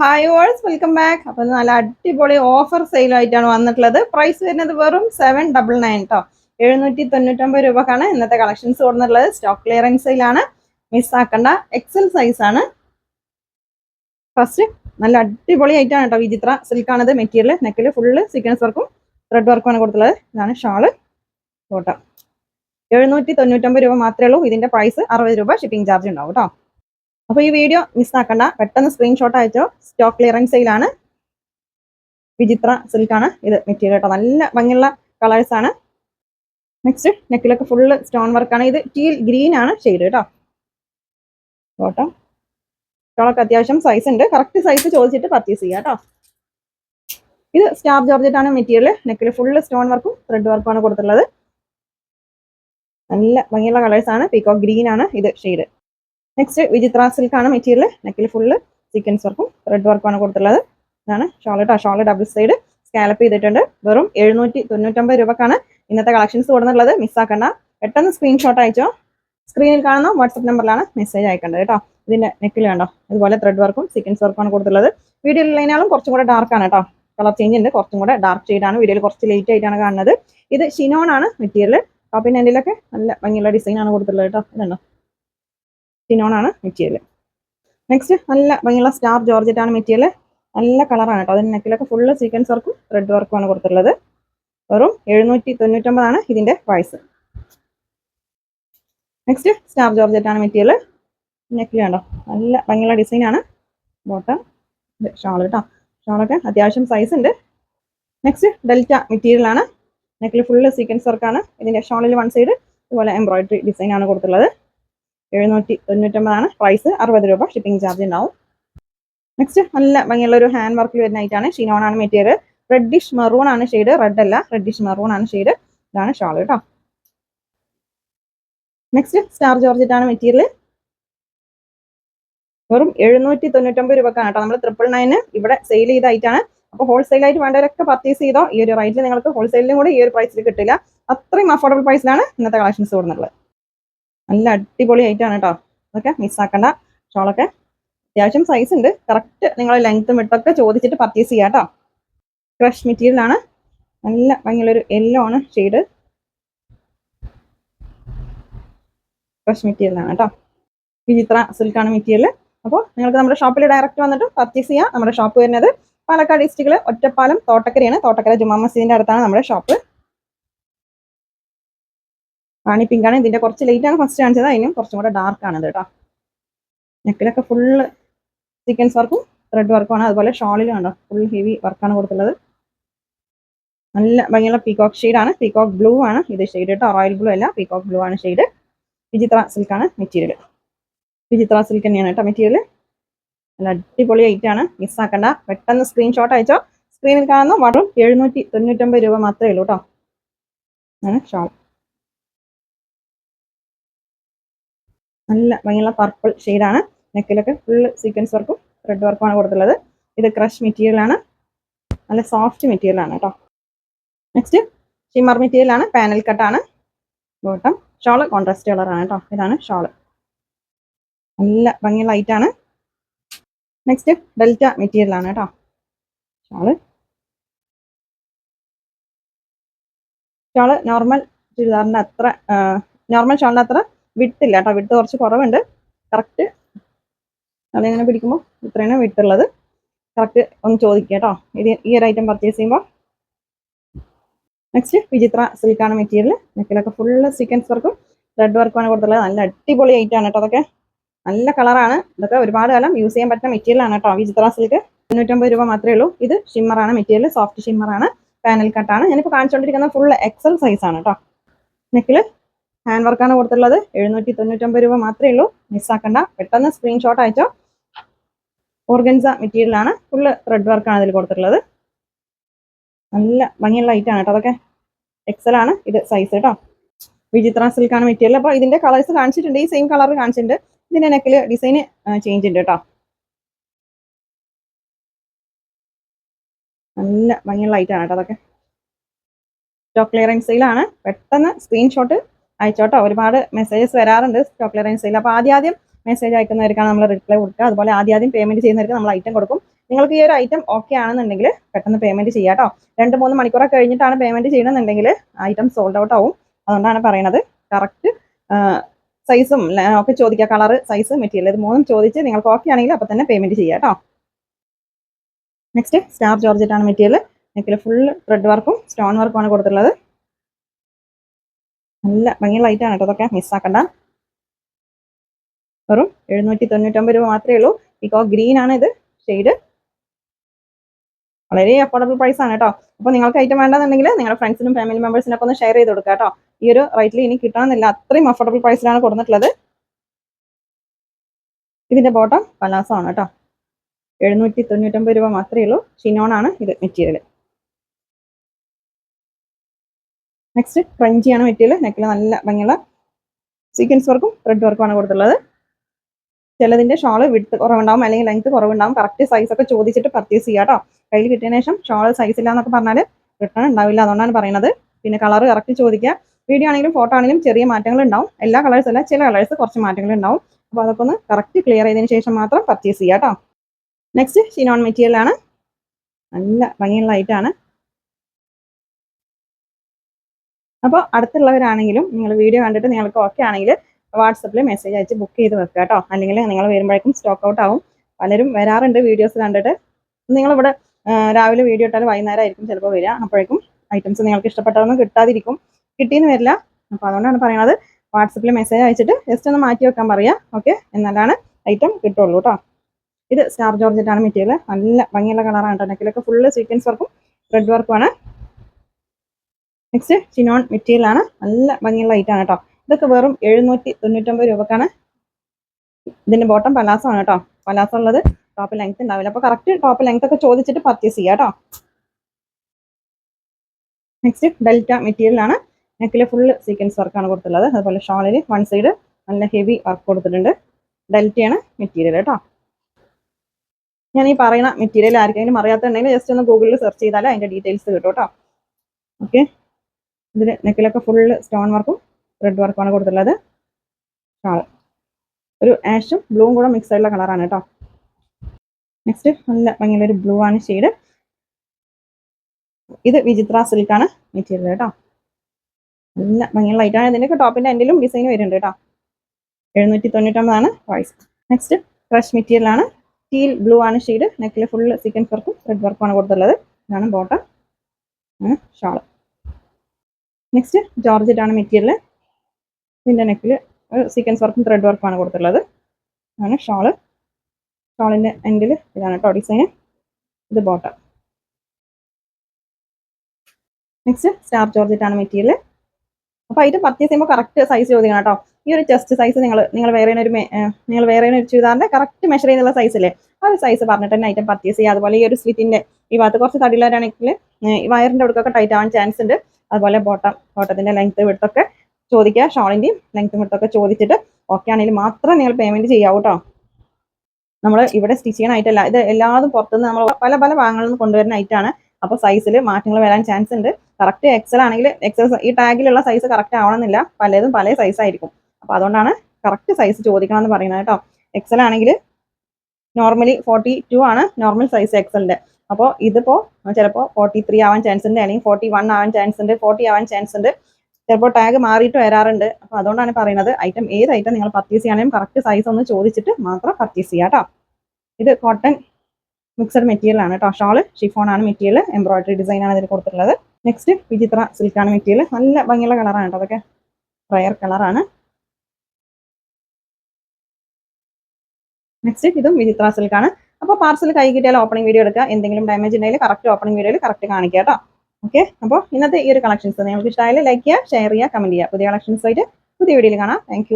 Hi ഓൾസ് welcome back അപ്പോൾ നല്ല അടിപൊളി ഓഫർ സെയിലായിട്ടാണ് വന്നിട്ടുള്ളത്. പ്രൈസ് വരുന്നത് വെറും സെവൻ ഡബിൾ നയൻ കേട്ടോ എഴുന്നൂറ്റി തൊണ്ണൂറ്റൊമ്പത് രൂപക്കാണ് ഇന്നത്തെ കളക്ഷൻസ് കൊടുത്തിട്ടുള്ളത്. സ്റ്റോക്ക് ക്ലിയറൻസ് സെയിലാണ് മിസ്സാക്കണ്ട എക്സൽ സൈസ് ആണ്. ഫസ്റ്റ് നല്ല അടിപൊളി ആയിട്ടാണ് കേട്ടോ വിചിത്ര. സിൽക്കാണത് മെറ്റീരിയൽ നെക്കിൽ ഫുള്ള് സീക്വൻസ് വർക്കും ത്രെഡ് വർക്കുമാണ് കൊടുത്തുള്ളത് ഇതാണ് ഷാൾ കോട്ട എഴുന്നൂറ്റി തൊണ്ണൂറ്റൊമ്പത് രൂപ മാത്രമേ ഉള്ളൂ. ഇതിന്റെ പ്രൈസ് അറുപത് രൂപ ഷിപ്പിംഗ് ചാർജ് ഉണ്ടാവും കേട്ടോ അപ്പോൾ ഈ വീഡിയോ മിസ്സാക്കണ്ട പെട്ടെന്ന് സ്ക്രീൻഷോട്ട് അയച്ചോ. സ്റ്റോക്ക് ക്ലിയറൻസ് സെയിലാണ് വിചിത്ര സിൽക്കാണ് ഇത് മെറ്റീരിയൽ കേട്ടോ നല്ല ഭംഗിയുള്ള കളേഴ്സ് ആണ്. നെക്സ്റ്റ് നെക്കിലൊക്കെ ഫുള്ള് സ്റ്റോൺ വർക്കാണ് ഇത് ടീൽ ഗ്രീൻ ആണ് ഷെയ്ഡ് കേട്ടോ കോട്ടം സ്റ്റോളൊക്കെ അത്യാവശ്യം സൈസ് ഉണ്ട്. കറക്റ്റ് സൈസ് ചോദിച്ചിട്ട് പർച്ചേസ് ചെയ്യാം കേട്ടോ ഇത് സ്റ്റാർ ജോർജറ്റ് ആണ് മെറ്റീരിയൽ നെക്കിൽ ഫുള്ള് സ്റ്റോൺ വർക്കും ത്രെഡ് വർക്കും ആണ് കൊടുത്തിട്ടുള്ളത്. നല്ല ഭംഗിയുള്ള കളേഴ്സ് ആണ്. പീക്കോ ഗ്രീൻ ആണ്. ഇത് ഷെയ്ഡ് നെക്സ്റ്റ് വിചിത്ര സിൽക്കാണ് ആണ് മെറ്റീരിയൽ നെക്കിൽ ഫുള്ള് സീക്വൻസ് വർക്കും റെഡ് വർക്കുമാണ് കൊടുത്തിട്ടുള്ളത്. ഇതാണ് ആ ഷോൾ ഡബിൾ സൈഡ് സ്കാലപ്പ് ചെയ്തിട്ടുണ്ട്. വെറും എഴുന്നൂറ്റി തൊണ്ണൂറ്റൊമ്പത് രൂപക്കാണ് ഇന്നത്തെ കളക്ഷൻസ് കൊടുക്കുന്നുള്ളത് മിസ്സാക്കണ്ട പെട്ടെന്ന് സ്ക്രീൻഷോട്ട് അയച്ചോ. സ്ക്രീനിൽ കാണുന്ന വാട്സപ്പ് നമ്പറിലാണ് മെസ്സേജ് അയക്കേണ്ടത് കേട്ടോ. ഇതിന്റെ നെക്കിൽ കണ്ടോ? അതുപോലെ ത്രെഡ് വർക്കും സീക്വൻസ് വർക്കുമാണ് കൊടുത്തിട്ടുള്ളത്. വീഡിയോ ലൈനാളും കുറച്ചും കൂടെ ആണ് കേട്ടോ. കളർ ചേഞ്ച് ഉണ്ട്. കുറച്ചും കൂടെ ഡാർക്ക് ഷെയ്ഡാണ് വീഡിയോയിൽ കുറച്ച് ലേറ്റ് ആയിട്ടാണ് കാണുന്നത്. ഇത് ഷിനോൺ ആണ് മെറ്റീരിയൽ ടോപ്പിന്റെ എൻഡിലൊക്കെ നല്ല ഭംഗിയുള്ള ഡിസൈനാണ് ആണ് കൊടുത്തിട്ടുള്ളത് കേട്ടോ. ഇതുണ്ടോ? ആണ് മെറ്റീരിയൽ. നെക്സ്റ്റ് നല്ല ഭംഗിയുള്ള സ്റ്റാർ ജോർജറ്റ് ആണ് മെറ്റീരിയൽ. നല്ല കളറാണ് കേട്ടോ. അതിന് നെക്കിലൊക്കെ ഫുള്ള് സീക്വൻസ് വർക്കും റെഡ് വർക്കും ആണ് കൊടുത്തിട്ടുള്ളത്. വെറും എഴുന്നൂറ്റി തൊണ്ണൂറ്റൊമ്പതാണ് ഇതിന്റെ പ്രൈസ് നെക്സ്റ്റ് സ്റ്റാർ ജോർജറ്റ് ആണ് മെറ്റീരിയൽ. നെക്കിൽ കണ്ടോ? നല്ല ഭംഗിയുള്ള ഡിസൈനാണ് ബോട്ടം ഷാൾ കേട്ടോ. ഷാളൊക്കെ അത്യാവശ്യം സൈസ് ഉണ്ട്. നെക്സ്റ്റ് ഡെൽറ്റ മെറ്റീരിയലാണ് നെക്കിൽ ഫുള്ള് സീക്വൻസ് വർക്കാണ് ഇതിന്റെ ഷാളിൽ വൺ സൈഡ് ഇതുപോലെ എംബ്രോയിഡറി ഡിസൈനാണ് ആണ് കൊടുത്തിട്ടുള്ളത്. എഴുന്നൂറ്റി തൊണ്ണൂറ്റൊമ്പതാണ്. പ്രൈസ് അറുപത് രൂപ ഷിപ്പിംഗ് ചാർജ് ഉണ്ടാവും. നെക്സ്റ്റ് നല്ല ഭംഗിയുള്ള ഒരു ഹാൻഡ് വർക്കിൽ വരുന്ന ഐറ്റാണ് ഷീനോൺ ആണ് മെറ്റീരിയൽ റെഡിഷ് മെറൂൺ ആണ് ഷെയ്ഡ് റെഡ് അല്ല റെഡിഷ് മെറൂൺ ആണ് ഷെയ്ഡ് ഇതാണ് ഷാൾ കേട്ടോ നെക്സ്റ്റ് സ്റ്റാർ ജോർജറ്റ് ആണ് മെറ്റീരിയൽ വെറും എഴുന്നൂറ്റി തൊണ്ണൂറ്റൊമ്പത് രൂപക്കാണ് കേട്ടോ നമ്മൾ ട്രിപ്പിൾ നയന് ഇവിടെ സെയിൽ ചെയ്ത ഐറ്റാണ് അപ്പോൾ ഹോൾസെയിൽ ആയിട്ട് വേണ്ടവരൊക്കെ പർച്ചേസ് ചെയ്തോ. ഈ ഒരു റേറ്റിൽ നിങ്ങൾക്ക് ഹോൾസെയിലും കൂടി ഈ ഒരു പ്രൈസിൽ കിട്ടില്ല. അത്രയും അഫോർഡബിൾ പ്രൈസിലാണ് ഇന്നത്തെ കളക്ഷൻസ് കൊടുക്കുന്നത് നല്ല അടിപൊളി ആയിട്ടാണ് കേട്ടോ അതൊക്കെ മിസ്സാക്കണ്ട ഷോളൊക്കെ അത്യാവശ്യം സൈസ് ഉണ്ട്. കറക്റ്റ് നിങ്ങൾ ലെങ്ത്തും വിട്ടൊക്കെ ചോദിച്ചിട്ട് പർച്ചേസ് ചെയ്യാം കേട്ടോ ക്രഷ് മെറ്റീരിയൽ ആണ്. നല്ല ഭംഗിയുള്ളൊരു യെല്ലോ ആണ് ഷെയ്ഡ് ക്രഷ് മെറ്റീരിയൽ ആണ് കേട്ടോ വിചിത്ര സിൽക്കാണ് മെറ്റീരിയൽ അപ്പോൾ നിങ്ങൾക്ക് നമ്മുടെ ഷോപ്പിൽ ഡയറക്റ്റ് വന്നിട്ട് പർച്ചേസ് ചെയ്യാം. നമ്മുടെ ഷോപ്പ് വരുന്നത് പാലക്കാട് ഡിസ്ട്രിക്റ്റിൽ ഒറ്റപ്പാലം തോട്ടക്കരയാണ്. തോട്ടക്കര ജുമാ മസ്ജിദിന്റെ അടുത്താണ് നമ്മുടെ ഷോപ്പ് റാണി പിങ്കാണ്. ആണ് ഇതിന്റെ കുറച്ച് ലേറ്റ് ആണ് ഫസ്റ്റ് കാണിച്ചത്. അതിനും കുറച്ചും കൂടെ ഡാർക്ക് ആണ് കേട്ടോ നെക്കിലൊക്കെ ഫുള്ള് സീക്വൻസ് വർക്കും ത്രെഡ് വർക്കും ആണ്. അതുപോലെ ഷോളിലും ഉണ്ടോ? ഫുൾ ഹെവി വർക്കാണ് കൊടുത്തുള്ളത് നല്ല ഭംഗിയുള്ള പീകോക്ക് ഷെയ്ഡ് ആണ്. പീകോക്ക് ബ്ലൂ ആണ്. ഇത് ഷെയ്ഡ് കേട്ടോ റോയൽ ബ്ലൂ അല്ല. പീകോക്ക് ബ്ലൂ ആണ് ഷെയ്ഡ് വിചിത്ര സിൽക്കാണ് മെറ്റീരിയൽ വിചിത്ര സിൽക്ക് തന്നെയാണ് കേട്ടോ മെറ്റീരിയൽ നല്ല അടിപൊളി ഐറ്റം ആണ്. മിസ്സാക്കണ്ട പെട്ടെന്ന് സ്ക്രീൻഷോട്ട് അയച്ചോ. സ്ക്രീനിൽ കാണുന്ന വെറും എഴുന്നൂറ്റി തൊണ്ണൂറ്റൊമ്പത് രൂപ മാത്രമേ ഉള്ളൂ കേട്ടോ ആണ് ഷോൾ നല്ല ഭംഗിയുള്ള പർപ്പിൾ ഷെയ്ഡാണ് നെക്കിലൊക്കെ ഫുൾ സീക്വൻസ് വർക്കും ത്രെഡ് വർക്കുമാണ് കൊടുത്തുള്ളത് ഇത് ക്രഷ് മെറ്റീരിയൽ ആണ്. നല്ല സോഫ്റ്റ് മെറ്റീരിയൽ ആണ് കേട്ടോ നെക്സ്റ്റ് ഷിമർ മെറ്റീരിയൽ ആണ്. പാനൽ കട്ടാണ് ബോട്ടം ഷോൾ കോൺട്രാസ്റ്റ് കളറാണ് കേട്ടോ ഇതാണ് ഷോൾ നല്ല ഭംഗിയുള്ള ലൈറ്റ് ആണ്. നെക്സ്റ്റ് ഡെൽറ്റ മെറ്റീരിയൽ ആണ് കേട്ടോ ഷോൾ ഷോൾ നോർമൽ ചുരിദാറിന്റെ അത്ര നോർമൽ ഷോളിന്റെ അത്ര വിട്ടില്ല കേട്ടോ. വിട്ട് കുറച്ച് കുറവുണ്ട്. കറക്റ്റ് അതിങ്ങനെ പിടിക്കുമ്പോൾ ഇത്രയാണ് വിട്ടുള്ളത്. കറക്റ്റ് ഒന്ന് ചോദിക്കുക കേട്ടോ. ഇത് ഈ ഒരു ഐറ്റം പർച്ചേസ് ചെയ്യുമ്പോൾ നെക്സ്റ്റ് വിചിത്ര സിൽക്കാണ് മെറ്റീരിയൽ നെക്കിലൊക്കെ ഫുള്ള് സീക്വൻസ് വർക്കും ത്രെഡ് വർക്കുമാണ് കൊടുത്തുള്ളത് നല്ല അടിപൊളി ഐറ്റം ആണ് കേട്ടോ അതൊക്കെ. നല്ല കളറാണ് ഇതൊക്കെ ഒരുപാട് കാലം യൂസ് ചെയ്യാൻ പറ്റുന്ന മെറ്റീരിയലാണ് കേട്ടോ വിചിത്ര സിൽക്ക് തൊണ്ണൂറ്റൊമ്പത് രൂപ മാത്രമേ ഉള്ളൂ. ഇത് ഷിമ്മറാണ് മെറ്റീരിയൽ സോഫ്റ്റ് ഷിമ്മറാണ് പാനൽ കട്ടാണ് ഞാനിപ്പോൾ കാണിച്ചുകൊണ്ടിരിക്കുന്ന ഫുൾ എക്സൽ സൈസ് ആണ് കേട്ടോ. നെക്കിൽ ഹാൻഡ് വർക്കാണ് കൊടുത്തിട്ടുള്ളത്. എഴുന്നൂറ്റി തൊണ്ണൂറ്റൊമ്പത് രൂപ മാത്രമേ ഉള്ളൂ. മിസ്സാക്കണ്ട പെട്ടെന്ന് സ്ക്രീൻഷോട്ട് അയച്ചോ. ഓർഗൻസ മെറ്റീരിയലാണ് ഫുള്ള് ത്രെഡ് വർക്കാണ് ഇതിൽ കൊടുത്തിട്ടുള്ളത്. നല്ല ഭംഗിയുള്ള ഐറ്റാണ് കേട്ടോ. അതൊക്കെ എക്സൽ ആണ്. ഇത് സൈസ് കേട്ടോ വിചിത്ര സിൽക്കാണ് മെറ്റീരിയൽ അപ്പോൾ ഇതിന്റെ കളേഴ്സ് കാണിച്ചിട്ടുണ്ട്. ഈ സെയിം കളർ കാണിച്ചിട്ടുണ്ട്. ഇതിന്റെ നെക്കിൽ ഡിസൈന് ചേഞ്ച് ഉണ്ട് കേട്ടോ. നല്ല ഭംഗിയുള്ള ഐറ്റാണ് കേട്ടോ അതൊക്കെ. സ്റ്റോക്ക് ക്ലിയറൻസ് സെയിലാണ് പെട്ടെന്ന് സ്ക്രീൻഷോട്ട് അയച്ചോട്ടോ. ഒരുപാട് മെസ്സേജസ് വരാറുണ്ട് സ്റ്റോക്ക് ക്ലിയറൻസിൽ അപ്പോൾ ആദ്യം മെസ്സേജ് അയക്കുന്നവർക്കാണ് നമ്മൾ റിപ്ലൈ കൊടുക്കുക. അതുപോലെ ആദ്യം പേയ്മെന്റ് ചെയ്യുന്നവർക്ക് നമ്മൾ ഐറ്റം കൊടുക്കും. നിങ്ങൾക്ക് ഈ ഒരു ഐറ്റം ഓക്കെ ആണെന്നുണ്ടെങ്കിൽ പെട്ടെന്ന് പേയ്മെന്റ് ചെയ്യാം കേട്ടോ രണ്ട് മൂന്ന് മണിക്കൂറൊക്കെ കഴിഞ്ഞിട്ടാണ് പേയ്മെന്റ് ചെയ്യണമെന്നുണ്ടെങ്കിൽ ഐറ്റം സോൾഡ് ഔട്ട് ആവും. അതുകൊണ്ടാണ് പറയുന്നത് കറക്റ്റ് സൈസും ഒക്കെ ചോദിക്കുക. കളർ സൈസ് മെറ്റീരിയൽ ഇത് മൂന്നും ചോദിച്ച് നിങ്ങൾക്ക് ഓക്കെ ആണെങ്കിൽ അപ്പോൾ തന്നെ പേയ്മെന്റ് ചെയ്യാം കേട്ടോ നെക്സ്റ്റ് സ്റ്റാർ ജോർജറ്റാണ് മെറ്റീരിയൽ നെക്കിൽ ഫുൾ ത്രെഡ് വർക്കും സ്റ്റോൺ വർക്കുമാണ് കൊടുത്തിട്ടുള്ളത്. നല്ല ഭംഗിയുള്ള ആണ് കേട്ടോ. അതൊക്കെ മിസ്സാക്കണ്ട വെറും എഴുന്നൂറ്റി തൊണ്ണൂറ്റൊമ്പത് രൂപ മാത്രമേ ഉള്ളൂ. ഇക്കോ ഗ്രീൻ ആണ് ഇത്. ഷെയ്ഡ് വളരെ അഫോർഡബിൾ പ്രൈസ് ആണ് കേട്ടോ. അപ്പോൾ നിങ്ങൾക്ക് ഐറ്റം വേണ്ടെന്നുണ്ടെങ്കിൽ നിങ്ങളുടെ ഫ്രണ്ട്സിനും ഫാമിലി മെമ്പേഴ്സിനും ഒക്കെ ഒന്ന് ഷെയർ ചെയ്ത് കൊടുക്കുക കേട്ടോ ഈ ഒരു റേറ്റിൽ ഇനി കിട്ടണമെന്നില്ല. അത്രയും അഫോർഡബിൾ പ്രൈസിലാണ് കൊടുത്തിട്ടുള്ളത്. ഇതിന്റെ ബോട്ടം പലാസോ ആണ് കേട്ടോ. എഴുന്നൂറ്റി തൊണ്ണൂറ്റൊമ്പത് രൂപ മാത്രമേ ഉള്ളൂ. ഷിനോൺ ആണ് ഇത് മെറ്റീരിയൽ നെക്സ്റ്റ് ക്രഞ്ചിയാണ് മെറ്റീരിയൽ നെക്കിൽ നല്ല ഭംഗിയുള്ള സീക്വൻസ് വർക്കും ത്രെഡ് വർക്കും ആണ് കൊടുത്തിട്ടുള്ളത്. ചിലതിന്റെ ഷോൾ വിട്ട് കുറവുണ്ടാവും അല്ലെങ്കിൽ ലെങ്ത് കുറവുണ്ടാവും. കറക്റ്റ് സൈസ് ഒക്കെ ചോദിച്ചിട്ട് പർച്ചേസ് ചെയ്യാം കേട്ടോ കയ്യിൽ കിട്ടിയതിന് ശേഷം ഷോൾ സൈസ് ഇല്ല എന്നൊക്കെ പറഞ്ഞാൽ റിട്ടേൺ ഉണ്ടാവില്ല അതുകൊണ്ടാണ് പറയുന്നത്. പിന്നെ കളർ കറക്റ്റ് ചോദിക്കുക. വീഡിയോ ആണെങ്കിലും ഫോട്ടോ ആണെങ്കിലും ചെറിയ മാറ്റങ്ങൾ ഉണ്ടാവും. എല്ലാ കളേഴ്സ് അല്ല ചില കളേഴ്സ് കുറച്ച് മാറ്റങ്ങൾ ഉണ്ടാവും. അപ്പോൾ അതൊക്കെ ഒന്ന് കറക്റ്റ് ക്ലിയർ ചെയ്തതിന് ശേഷം മാത്രം പർച്ചേസ് ചെയ്യാം കേട്ടോ നെക്സ്റ്റ് ഷിനോൺ മെറ്റീരിയലാണ് നല്ല ഭംഗിയുള്ള ഐറ്റാണ് അപ്പോൾ അടുത്തുള്ളവരാണെങ്കിലും നിങ്ങൾ വീഡിയോ കണ്ടിട്ട് നിങ്ങൾക്ക് ഓക്കെ ആണെങ്കിൽ വാട്സപ്പിൽ മെസ്സേജ് അയച്ച് ബുക്ക് ചെയ്ത് വെക്കുക കേട്ടോ. അല്ലെങ്കിൽ നിങ്ങൾ വരുമ്പോഴേക്കും സ്റ്റോക്ക് ഔട്ട് ആവും. പലരും വരാറുണ്ട് വീഡിയോസ് കണ്ടിട്ട്. നിങ്ങളിവിടെ രാവിലെ വീഡിയോ ഇട്ടാൽ വൈകുന്നേരം ആയിരിക്കും ചിലപ്പോൾ വരിക. അപ്പോഴേക്കും ഐറ്റംസ് നിങ്ങൾക്ക് ഇഷ്ടപ്പെട്ടതൊന്നും കിട്ടാതിരിക്കും. കിട്ടിയെന്ന് വരില്ല. അപ്പോൾ അതുകൊണ്ടാണ് പറയുന്നത്. വാട്സപ്പിൽ മെസ്സേജ് അയച്ചിട്ട് ജസ്റ്റ് ഒന്ന് മാറ്റി വെക്കാൻ പറയുക ഓക്കെ എന്നാലാണ് ഐറ്റം കിട്ടുള്ളൂ കേട്ടോ. ഇത് സ്റ്റാർ ജോർജറ്റാണ് മെറ്റീരിയൽ നല്ല ഭംഗിയുള്ള കളറാണ് കേട്ടോ. നെക്കിലൊക്കെ ഫുള്ള് സീക്വൻസ് വർക്കും റെഡ് വർക്കുമാണ് നെക്സ്റ്റ് ചിനോൺ മെറ്റീരിയൽ ആണ്. നല്ല ഭംഗിയുള്ള ഐറ്റാണ് കേട്ടോ ഇതൊക്കെ വെറും എഴുന്നൂറ്റി തൊണ്ണൂറ്റൊമ്പത് രൂപക്കാണ്. ഇതിന്റെ ബോട്ടം പലാസോ ആണ് കേട്ടോ പലാസോ ഉള്ളത് ടോപ്പ് ലെങ്ത് ഉണ്ടാവില്ല അപ്പോൾ കറക്റ്റ് ടോപ്പ് ലെങ്ത് ഒക്കെ ചോദിച്ചിട്ട് പർച്ചേസ് ചെയ്യാം കേട്ടോ നെക്സ്റ്റ് ഡെൽറ്റ മെറ്റീരിയൽ ആണ്. നെക്കിൽ ഫുള്ള് സീക്വൻസ് വർക്കാണ് കൊടുത്തുള്ളത് അതുപോലെ ഷോളിൽ വൺ സൈഡ് നല്ല ഹെവി വർക്ക് കൊടുത്തിട്ടുണ്ട്. ഡെൽറ്റയാണ് മെറ്റീരിയൽ കേട്ടോ ഞാൻ ഈ പറയുന്ന മെറ്റീരിയൽ ആർക്കെങ്കിലും അറിയാത്തുണ്ടെങ്കിൽ ജസ്റ്റ് ഒന്ന് ഗൂഗിളിൽ സെർച്ച് ചെയ്താൽ അതിന്റെ ഡീറ്റെയിൽസ് കിട്ടും കേട്ടോ ഓക്കെ ഇതിൽ നെക്കിലൊക്കെ ഫുള്ള് സ്റ്റോൺ വർക്കും റെഡ് വർക്കുമാണ് കൊടുത്തിട്ടുള്ളത്. ഷാൾ. ഒരു ആഷും ബ്ലൂവും കൂടെ മിക്സ് ആയിട്ടുള്ള കളറാണ് കേട്ടോ. നെക്സ്റ്റ് നല്ല ഭംഗിയുള്ള ഒരു ബ്ലൂ ആണ് ഷെയ്ഡ് ഇത് വിചിത്ര സിൽക്കാണ് മെറ്റീരിയൽ കേട്ടോ. നല്ല ഭംഗിയുള്ള ലൈറ്റാണ് ഇതിന്റെയൊക്കെ ടോപ്പിന്റെ എൻഡിലും ഡിസൈൻ വരുന്നുണ്ട് കേട്ടോ. എഴുന്നൂറ്റി തൊണ്ണൂറ്റൊമ്പതാണ് പ്രൈസ് നെക്സ്റ്റ് ഫ്രഷ് മെറ്റീരിയലാണ് ടീൽ ബ്ലൂ ആണ് ഷെയ്ഡ് നെക്കിൽ ഫുള്ള് സീക്വൻസ് വർക്കും റെഡ് വർക്കുമാണ് കൊടുത്തുള്ളത് ഇതാണ് ബോട്ടം ഷാൾ നെക്സ്റ്റ് ജോർജറ്റ് ആണ് മെറ്റീരിയൽ ഇതിന്റെ നെക്കിൽ സീക്വൻസ് വർക്കും ത്രെഡ് വർക്കുമാണ് കൊടുത്തിട്ടുള്ളത്. ആണ് ഷോൾ ഷോളിന്റെ എൻഡിൽ ഇതാണ് കേട്ടോ ഡിസൈൻ ഇത് ബോട്ടം നെക്സ്റ്റ് സ്റ്റാർ ജോർജറ്റ് ആണ് മെറ്റീരിയൽ അപ്പോൾ ഇത് പർച്ചേസ് ചെയ്യുമ്പോൾ കറക്റ്റ് സൈസ് ചോദിക്കണം കേട്ടോ ഈ ഒരു ചെസ്റ്റ് സൈസ് നിങ്ങൾ നിങ്ങൾ വേറെ ഒരു നിങ്ങൾ വേറെ ഒരു ചുരിദാറിന്റെ കറക്റ്റ് മെഷർ ചെയ്യുന്നുള്ള സൈസ് ഇല്ലേ ആ ഒരു സൈസ് പറഞ്ഞിട്ട് തന്നെ ഐറ്റം പർച്ചേസ് ചെയ്യുക അതുപോലെ ഈ ഒരു സ്ലിറ്റിന്റെ ഈ ഭാഗത്ത് കുറച്ച് തടിയിലാണെങ്കിൽ ഈ വയറിന്റെ അടുക്കൊക്കെ ടൈറ്റ് ആവാൻ ചാൻസ് ഉണ്ട്. അതുപോലെ ബോട്ടം ബോട്ടത്തിന്റെ ലെങ്ത് വിടുത്തൊക്കെ ചോദിക്കുക. ഷോളിന്റെയും ലെങ്ത്തും വിടുത്തൊക്കെ ചോദിച്ചിട്ട് ഓക്കെ ആണെങ്കിൽ മാത്രം നിങ്ങൾ പേയ്മെന്റ് ചെയ്യാവൂ കേട്ടോ നമ്മൾ ഇവിടെ സ്റ്റിച്ച് ചെയ്യണ ഇത് എല്ലാതും പുറത്തുനിന്ന് നമ്മൾ പല പല ഭാഗങ്ങളിൽ നിന്ന് കൊണ്ടുവരുന്ന ഐറ്റാണ് അപ്പോൾ സൈസിൽ മാറ്റങ്ങൾ വരാൻ ചാൻസ് ഉണ്ട്. കറക്റ്റ് എക്സൽ ആണെങ്കിൽ എക്സൽ ഈ ടാഗിലുള്ള സൈസ് കറക്റ്റ് ആവണമെന്നില്ല. പലതും പല സൈസ് ആയിരിക്കും. അപ്പോൾ അതുകൊണ്ടാണ് കറക്റ്റ് സൈസ് ചോദിക്കണം എന്ന് പറയുന്നത് കേട്ടോ എക്സൽ ആണെങ്കിൽ നോർമലി ഫോർട്ടി ടു ആണ് നോർമൽ സൈസ് എക്സലിന്റെ അപ്പോൾ ഇതിപ്പോ ചിലപ്പോൾ ഫോർട്ടി ത്രീ ആവാൻ ചാൻസ് ഉണ്ട് അല്ലെങ്കിൽ ഫോർട്ടി വൺ ആവാൻ ചാൻസ് ഉണ്ട് ഫോർട്ടി ആവാൻ ചാൻസ് ഉണ്ട്. ചിലപ്പോൾ ടാഗ് മാറിയിട്ട് വരാറുണ്ട്. അപ്പോൾ അതുകൊണ്ടാണ് പറയുന്നത് ഐറ്റം ഏത് ഐറ്റം നിങ്ങൾ പർച്ചേസ് ചെയ്യുകയാണെങ്കിലും കറക്റ്റ് സൈസ് ഒന്ന് ചോദിച്ചിട്ട് മാത്രം പർച്ചേസ് ചെയ്യാം കേട്ടോ ഇത് കോട്ടൺ മിക്സഡ് മെറ്റീരിയൽ ആണ് കേട്ടോ ഷോൾ ഷിഫോൺ ആണ് മെറ്റീരിയൽ എംബ്രോയിഡറി ഡിസൈൻ ആണ് ഇതിൽ കൊടുത്തിട്ടുള്ളത്. നെക്സ്റ്റ് വിചിത്ര സിൽക്കാണ് മെറ്റീരിയൽ നല്ല ഭംഗിയുള്ള കളറാണ് കേട്ടോ അതൊക്കെ റയർ കളറാണ് നെക്സ്റ്റ് ഇതും വിചിത്ര സിൽക്കാണ് അപ്പോൾ പാർസൽ കൈ കിട്ടിയാൽ ഓപ്പണിംഗ് വീഡിയോ എടുക്കുക. എന്തെങ്കിലും ഡാമേജ് ഉണ്ടെങ്കിൽ കറക്റ്റ് ഓപ്പണിംഗ് വീഡിയോയിൽ കറക്റ്റ് കാണിക്കുക കേട്ടോ. ഓക്കെ അപ്പോൾ ഇന്നത്തെ ഈ ഒരു കളക്ഷൻസ് നിങ്ങൾക്ക് ഇഷ്ടമായാലും ലൈക്ക് ചെയ്യുക ഷെയർ ചെയ്യുക കമന്റ് ചെയ്യുക. പുതിയ കളക്ഷൻസ് ആയിട്ട് പുതിയ വീഡിയോയിൽ കാണാം. താങ്ക്